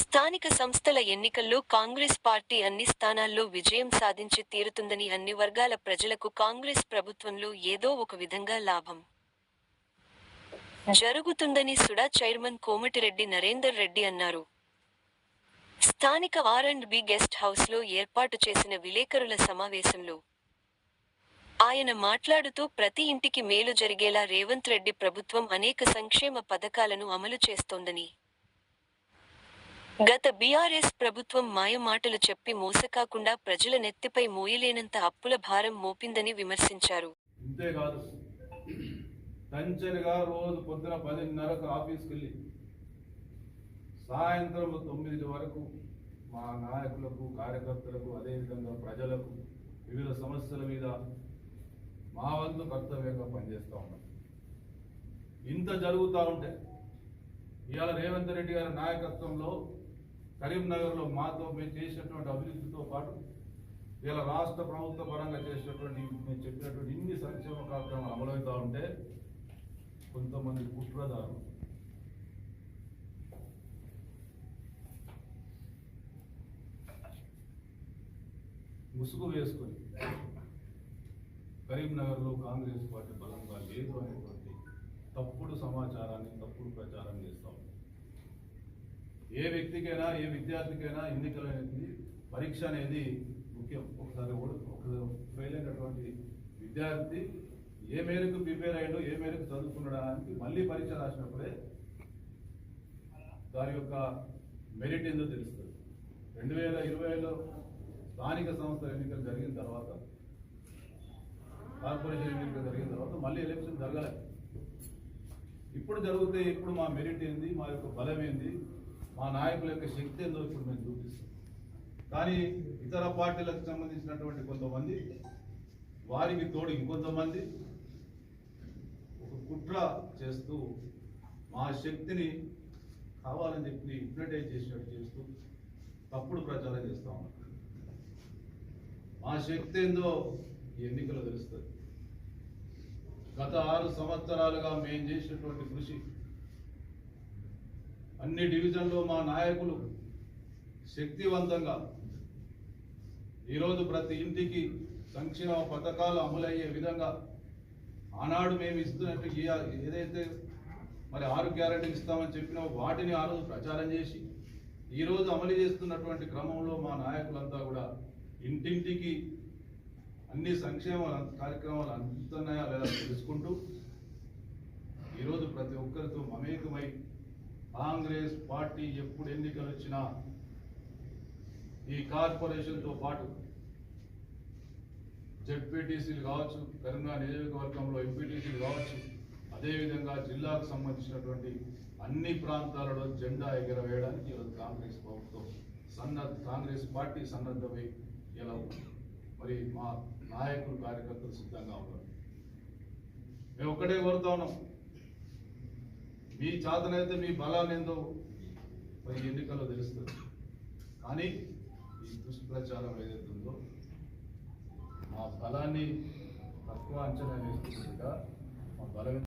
స్థానిక సంస్థల ఎన్నికల్లో కాంగ్రెస్ పార్టీ అన్ని స్థానాల్లో విజయం సాధించి తీరుతుందని అన్ని వర్గాల ప్రజలకు కాంగ్రెస్ ప్రభుత్వంలో ఏదో ఒక విధంగా లాభం. జరుగుతుందని సుడా చైర్మన్ కోమటిరెడ్డి నరేందర్ రెడ్డి అన్నారు. స్థానిక ఆర్ అండ్ బి గెస్ట్ హౌస్లో ఏర్పాటు చేసిన విలేకరుల సమావేశంలో ఆయన మాట్లాడుతూ ప్రతి ఇంటికి మేలు జరిగేలా రేవంత్ రెడ్డి ప్రభుత్వం అనేక సంక్షేమ పథకాలను అమలు చేస్తోందని గత బీఆర్ఎస్ ప్రభుత్వం మాయమాటలు చెప్పి మోసకాకుండా ప్రజల నెత్తిపై మోయలేనంత అప్పుల భారం మోపిందని విమర్శించారు. ఇంతేకాదు టెన్షన్గా రోజు పొద్దున పదిన్నరకు ఆఫీస్కి వెళ్ళి సాయంత్రం తొమ్మిది వరకు మా నాయకులకు కార్యకర్తలకు అదేవిధంగా ప్రజలకు వివిధ సమస్యల మీద మా వంతు కర్తవ్యంగా పనిచేస్తూ ఉన్నాం. ఇంత జరుగుతూ ఉంటే ఇవాళ రేవంత్ రెడ్డి గారి నాయకత్వంలో కరీంనగర్లో మాతో మేము చేసినటువంటి అభివృద్ధితో పాటు ఇలా రాష్ట్ర ప్రభుత్వ పరంగా చేసినటువంటి మేము చెప్పినటువంటి ఇన్ని సంక్షేమ కార్యక్రమాలు అమలవుతూ ఉంటే కొంతమంది కుట్రదారు ముసుగు వేసుకొని కరీంనగర్లో కాంగ్రెస్ పార్టీ బలంగా లేదు అనేటువంటి తప్పుడు సమాచారాన్ని తప్పుడు ప్రచారం ఏ వ్యక్తికైనా ఏ విద్యార్థికైనా ఎన్నికలు అనేది పరీక్ష అనేది ముఖ్యం. ఒకసారి ఓడి ఒక ఫెయిల్ అయినటువంటి విద్యార్థి ఏ మేరకు ప్రిపేర్ అయ్యాడు ఏ మేరకు చదువుకున్నాడానికి మళ్ళీ పరీక్ష రాసినప్పుడే దాని యొక్క మెరిట్ ఏందో తెలుస్తుంది. రెండు వేల ఇరవైలో స్థానిక సంస్థల ఎన్నికలు జరిగిన తర్వాత కార్పొరేషన్ ఎన్నికలు జరిగిన తర్వాత మళ్ళీ ఎలక్షన్ జరగాలి. ఇప్పుడు జరిగితే ఇప్పుడు మా మెరిట్ ఏంది మా యొక్క బలం ఏంది మా నాయకుల యొక్క శక్తి ఏందో ఇప్పుడు మేము చూపిస్తాం. కానీ ఇతర పార్టీలకు సంబంధించినటువంటి కొంతమంది వారికి తోడు ఇంకొంతమంది ఒక కుట్ర చేస్తూ మా శక్తిని కావాలని చెప్పి హిప్నటైజ్ చేసినట్టు చేస్తూ తప్పుడు ప్రచారం చేస్తూ ఉన్నారు. మా శక్తి ఏందో ఈ ఎన్నికలు తెలుస్తుంది. గత ఆరు సంవత్సరాలుగా మేము చేసినటువంటి కృషి అన్ని డివిజన్లో మా నాయకులు శక్తివంతంగా ఈరోజు ప్రతి ఇంటికి సంక్షేమ పథకాలు అమలయ్యే విధంగా ఆనాడు మేము ఇస్తున్నట్టు ఏదైతే మరి ఆరు గ్యారెంటీలు ఇస్తామని చెప్పినా వాటిని ఆ రోజు ప్రచారం చేసి ఈ రోజు అమలు చేస్తున్నటువంటి క్రమంలో మా నాయకులంతా కూడా ఇంటింటికి అన్ని సంక్షేమ కార్యక్రమాలు అందుతున్నాయా లేదా తెలుసుకుంటూ ఈరోజు ప్రతి ఒక్కరితో మమేకమై కాంగ్రెస్ పార్టీ ఎప్పుడు ఎన్నికలు వచ్చినా ఈ కార్పొరేషన్తో పాటు జెడ్పీటీసీలు కావచ్చు కరీంనగర్ నియోజకవర్గంలో ఎంపీటీసీలు కావచ్చు అదేవిధంగా జిల్లాకు సంబంధించినటువంటి అన్ని ప్రాంతాలలో జెండా ఎగరవేయడానికి ఈరోజు కాంగ్రెస్ ప్రభుత్వం సన్నద్ధ కాంగ్రెస్ పార్టీ సన్నద్ధమై ఇలా మరి మా నాయకులు కార్యకర్తలు సిద్ధంగా ఉన్నారు. మేము ఒక్కటే కోరుతా ఉన్నాం. మీ చేతనైతే మీ బలాన్ని ఏందో మరి ఎన్నికల్లో తెలుస్తుంది. కానీ ఈ దుష్ప్రచారం ఏదైతే ఉందో మా బలాన్ని తక్కువ అంచనా వేస్తున్నట్టుగా మా బలం